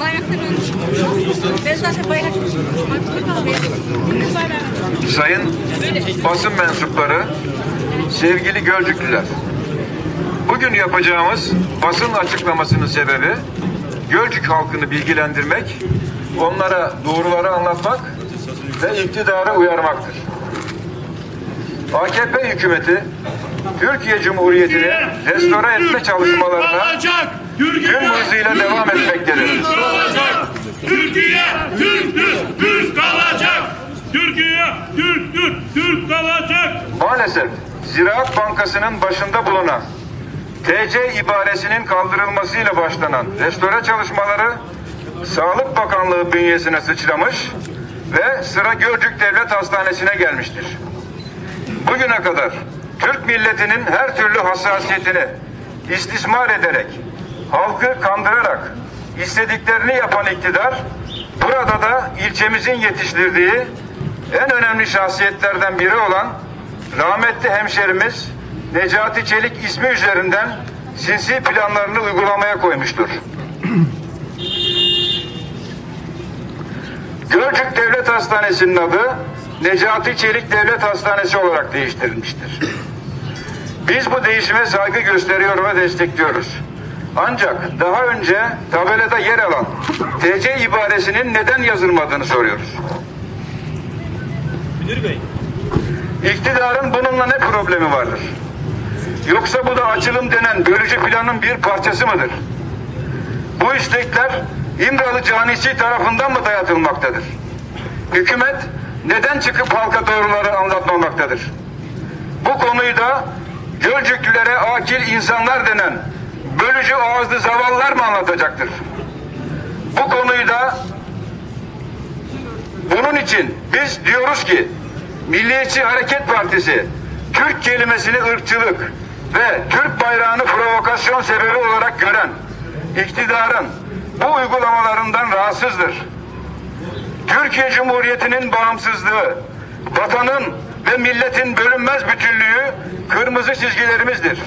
Bayrakları Ben zaten bayrak Sayın basın mensupları, sevgili Gölcüklüler. Bugün yapacağımız basın açıklamasının sebebi Gölcük halkını bilgilendirmek, onlara doğruları anlatmak ve iktidarı uyarmaktır. AKP hükümeti Türkiye Cumhuriyeti'ni restore etme çalışmalarına tüm hızıyla devam etmektedir. Türkiye Türktür. Türk kalacak. Türkiye Türktür. Türk kalacak. Maalesef Ziraat Bankası'nın başında bulunan TC ibaresinin kaldırılmasıyla başlanan restore çalışmaları Sağlık Bakanlığı bünyesine sıçramış ve sıra Gölcük Devlet Hastanesi'ne gelmiştir. Bugüne kadar Türk milletinin her türlü hassasiyetini istismar ederek, halkı kandırarak istediklerini yapan iktidar, burada da ilçemizin yetiştirdiği en önemli şahsiyetlerden biri olan rahmetli hemşerimiz Necati Çelik ismi üzerinden sinsi planlarını uygulamaya koymuştur. Gölcük Devlet Hastanesi'nin adı Necati Çelik Devlet Hastanesi olarak değiştirilmiştir. Biz bu değişime saygı gösteriyor ve destekliyoruz. Ancak daha önce tabelada yer alan TC ibaresinin neden yazılmadığını soruyoruz. Müdür Bey. İktidarın bununla ne problemi vardır? Yoksa bu da açılım denen bölücü planın bir parçası mıdır? Bu istekler İmralı canisi tarafından mı dayatılmaktadır? Hükümet neden çıkıp halka doğruları anlatmamaktadır? Bu konuyu da Gölcüklülere akil insanlar denen bölücü ağızlı zavallılar mı anlatacaktır? Bu konuyu da bunun için biz diyoruz ki Milliyetçi Hareket Partisi Türk kelimesini ırkçılık ve Türk bayrağını provokasyon sebebi olarak gören iktidarın bu uygulamalarından rahatsızdır. Türkiye Cumhuriyeti'nin bağımsızlığı, vatanın ve milletin bölünmez bütünlüğü kırmızı çizgilerimizdir.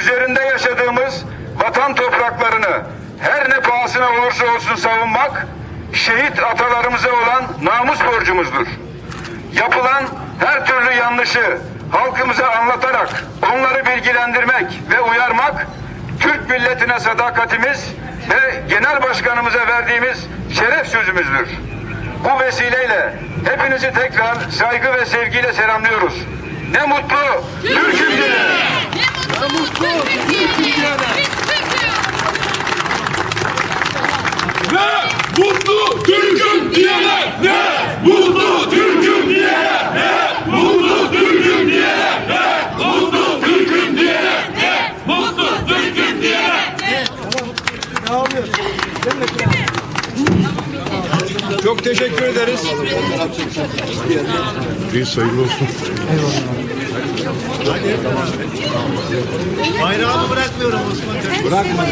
Üzerinde yaşadığımız vatan topraklarını her ne pahasına olursa olsun savunmak, şehit atalarımıza olan namus borcumuzdur. Yapılan her türlü yanlışı halkımıza anlatarak onları bilgilendirmek ve uyarmak Türk milletine sadakatimiz ve genel başkanımıza verdiğimiz şeref sözümüzdür. Bu vesileyle hepinizi tekrar saygı ve sevgiyle selamlıyoruz. Ne mutlu Türk'üm. Ne mutlu Türkiye'ye. Ne mutlu Türk'üm diyene. Ne mutlu Türk'üm diyene. Ne mutlu Türk'üm diyene. Ne mutlu Türk'üm diyene. Ne mutlu Türk'üm diyene. Çok teşekkür ederiz. Reis hayırlı olsun. Bayrağımı bırakmıyorum Osman. Bırakma.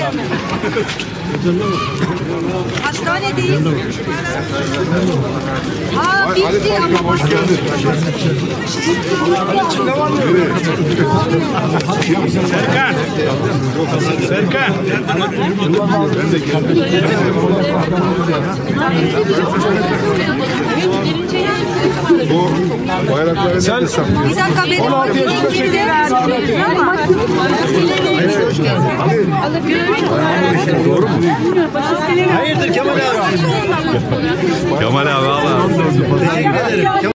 Hastanedeyiz. Aa bitti ama Hoş geldin. Serkan. Bu bayrakları sen saklıyorsun. bir dakika benim 16 yaşında Hayırdır Kemal abi? Kemal abi valla. Teşekkür ederim.